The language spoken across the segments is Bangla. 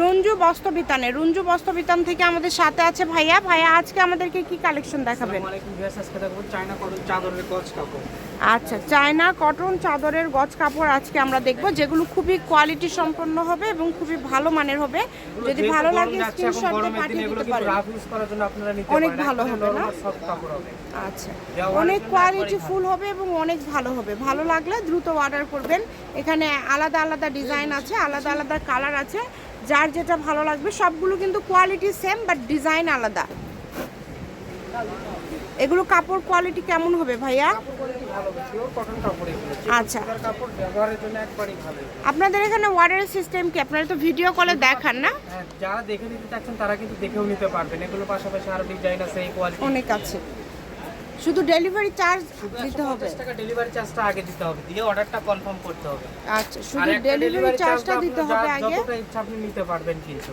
রঞ্জু বস্ত্রবিতানে। রঞ্জু বস্ত্রবিতান থেকে আমাদের সাথে আছে ভাইয়া। ভাইয়া আজকে আমাদেরকে কি কালেকশন দেখাবেন? আচ্ছা চায়না কটন চাদরের গজ কাপড় আজকে আমরা দেখব যেগুলো খুবই কোয়ালিটি সম্পন্ন হবে এবং খুবই ভালো মানের হবে। যদি ভালো লাগে যাচ্ছে, স্ক্রিনশট দিয়ে পাঠিয়ে দিতে পারেন। অনেক ভালো হবে না? আচ্ছা অনেক কোয়ালিটি ফুল হবে এবং অনেক ভালো হবে। ভালো লাগলে দ্রুত অর্ডার করবেন। এখানে আলাদা আলাদা ডিজাইন আছে আলাদা আলাদা কালার আছে। যার যেটা ভালো লাগবে সবগুলো কিন্তু কোয়ালিটি সেম বাট ডিজাইন আলাদা। এগুলো কাপড় কোয়ালিটি কেমন হবে ভাইয়া? আচ্ছা। আপনাদের এখানে অর্ডারের সিস্টেম কি? আপনারা তো ভিডিও কলে দেখান না? হ্যাঁ যারা দেখে নিতে চাচ্ছেন তারা কিন্তু দেখেও নিতে পারবেন। এগুলো পাশাপাশি আরও ডিজাইন আছে এই কোয়ালিটি অনেক আছে। শুধু ডেলিভারি চার্জ দিতে হবে। টাকা ডেলিভারি চার্জটা আগে দিতে হবে দিয়ে অর্ডারটা কনফার্ম করতে হবে। আচ্ছা শুধু ডেলিভারি চার্জটা দিতে হবে আগে? যতটা ইচ্ছা আপনি নিতে পারবেন কিন্তু।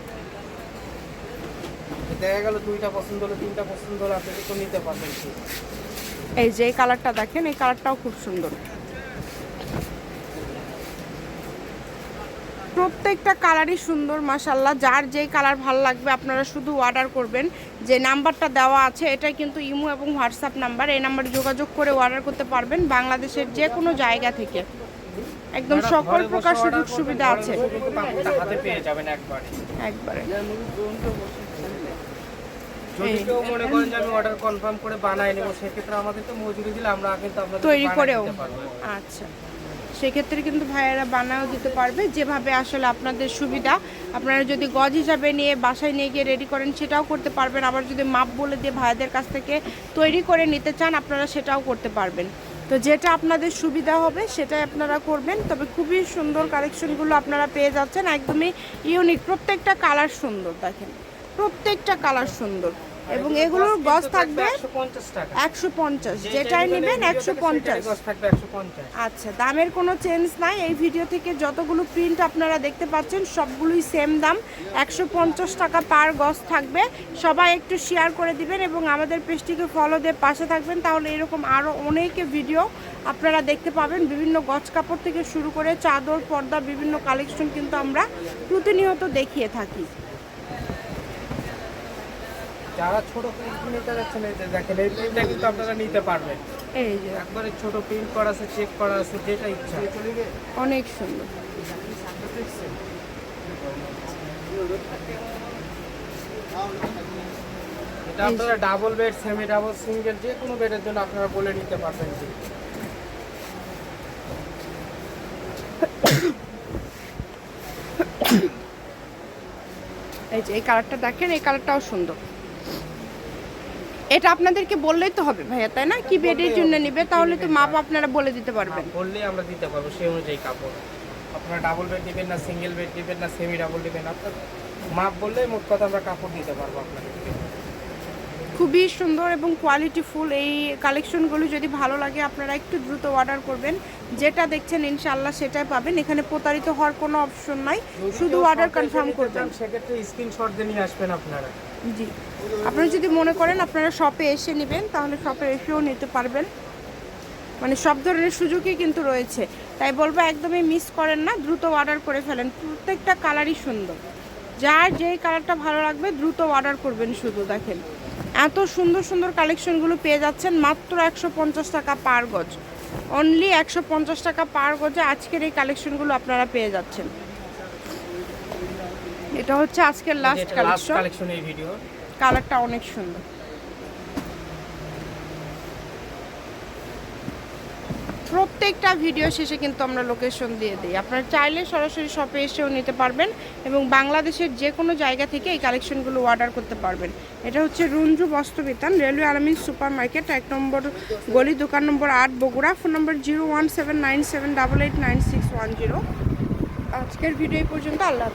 দেখা গেল দুইটা পছন্দ হলো তিনটা পছন্দ হলো আপনি তো নিতে পারবেন এই যে এই কালারটা দেখেন এই কালারটাও খুব সুন্দর। প্রত্যেকটা কালারই সুন্দর মাসাল্লাহ যার যেই কালার ভালো লাগবে আপনারা শুধু অর্ডার করবেন। যে নাম্বারটা দেওয়া আছে এটাই কিন্তু ইমো এবং হোয়াটসঅ্যাপ নাম্বার। এই নাম্বারে যোগাযোগ করে অর্ডার করতে পারবেন বাংলাদেশের যে কোনো জায়গা থেকে। একদম সকল প্রকার সুযোগ সুবিধা আছে। একবারে। একবারে। যদি কেউ মনে করেন যে আমি অর্ডার কনফার্ম করে বানাই নেব সেক্ষেত্রে আমাদের তো মজুরি দিলে আমরা কিন্তু আপনাদের তৈরি করেও। আচ্ছা। সেক্ষেত্রে কিন্তু ভাইয়েরা বানাও দিতে পারবে। যেভাবে আসলে আপনাদের সুবিধা, আপনারা যদি গজ হিসাবে নিয়ে বাসায় নিয়ে গিয়ে রেডি করেন, সেটাও করতে পারবেন। আবার যদি মাপ বলে দিয়ে ভাইদের কাছ থেকে তৈরি করে নিতে চান, আপনারা সেটাও করতে পারবেন। তো যেটা আপনাদের সুবিধা হবে, সেটাই আপনারা করবেন। তবে খুবই সুন্দর কালেকশনগুলো আপনারা পেয়ে যাচ্ছেন। একদমই ইউনিক প্রত্যেকটা কালার সুন্দর, দেখেন। প্রত্যেকটা কালার সুন্দর। এবং এগুলোর গজ থাকবে থাকবে 150 টাকা। একশো পঞ্চাশ। যেটাই নেবেন একশো পঞ্চাশ। সেটারই গজ থাকবে 150 আচ্ছা দামের কোনো চেঞ্জ নাই। এই ভিডিও থেকে যতগুলো প্রিন্ট আপনারা দেখতে পাচ্ছেন সবগুলোই সেম দাম। একশো পঞ্চাশ টাকা পার গজ থাকবে। সবাই একটু শেয়ার করে দিবেন এবং আমাদের পেজটিকে ফলো দিয়ে পাশে থাকবেন। তাহলে এরকম আরও অনেকে ভিডিও আপনারা দেখতে পাবেন। বিভিন্ন গজ কাপড় থেকে শুরু করে চাদর পর্দা বিভিন্ন কালেকশন কিন্তু আমরা প্রতিনিয়ত দেখিয়ে থাকি। যারা ছোট প্রিন্ট নিতে যাচ্ছেন এই যে দেখেন এই প্রিন্টটা কিন্তু আপনারা নিতে পারবেন। এই যে। একবারে ছোট প্রিন্ট করা আছে চেক করা আছে যেটা ইচ্ছা। অনেক সুন্দর। এটা আপনারা double bed semi double single যে কোনো বেডের জন্য আপনারা বলে নিতে পারবেন এই যে এই কালারটা দেখেন এই কালারটাও সুন্দর। এটা আপনাদেরকে বললেই তো হবে ভাইয়া তাই না? কি বেডের জন্য নেবে তাহলে তো মাপ আপনারা বলে দিতে পারবেন। বললেই আমরা দিতে পারব সেই অনুযায়ী কাপড়। আপনারা ডাবল বেড নেবেন না সিঙ্গেল বেড নেবেন না সেমি ডাবল নেবেন আপনার মাপ বললেই মোট কথা আমরা কাপড় দিতে পারব আপনাদেরকে। খুবই সুন্দর এবং কোয়ালিটি ফুল এই কালেকশনগুলো যদি ভালো লাগে আপনারা একটু দ্রুত অর্ডার করবেন। যেটা দেখছেন ইনশাল্লাহ সেটাই পাবেন। এখানে প্রতারিত হওয়ার কোনো অপশন নাই। শুধু অর্ডার কনফার্ম করবেন। সেক্ষেত্রে স্ক্রিনশট দিয়ে নিয়ে আসবেন আপনারা। জি। আপনারা যদি মনে করেন আপনারা শপে এসে নেবেন তাহলে শপে এসেও নিতে পারবেন। মানে সব ধরনের সুযোগই কিন্তু রয়েছে। তাই বলব একদমই মিস করেন না দ্রুত অর্ডার করে ফেলেন। প্রত্যেকটা কালারই সুন্দর। যার যেই কালারটা ভালো লাগবে দ্রুত অর্ডার করবেন শুধু দেখেন। এত সুন্দর সুন্দর কালেকশনগুলো পেয়ে যাচ্ছেন মাত্র একশো পঞ্চাশ টাকা পার গজ। অনলি একশো পঞ্চাশ টাকা পার গজে আজকের এই কালেকশনগুলো আপনারা পেয়ে যাচ্ছেন। এটা হচ্ছে আজকের লাস্ট লাস্ট কালেকশন কালেকশন এই ভিডিও কালারটা অনেক সুন্দর। প্রত্যেকটা ভিডিও শেষে কিন্তু আমরা লোকেশন দিয়ে দিই। আপনারা চাইলে সরাসরি শপে এসেও নিতে পারবেন এবং বাংলাদেশের যে কোনো জায়গা থেকে এই কালেকশনগুলো অর্ডার করতে পারবেন। এটা হচ্ছে Runju Bastrabitan, railway Alamin super market এক নম্বর গলি, দোকান নম্বর আট, Bogura, phone number zero one seven nine seven double eight nine six one zero. আজকের ভিডিও এই পর্যন্ত, আল্লাহ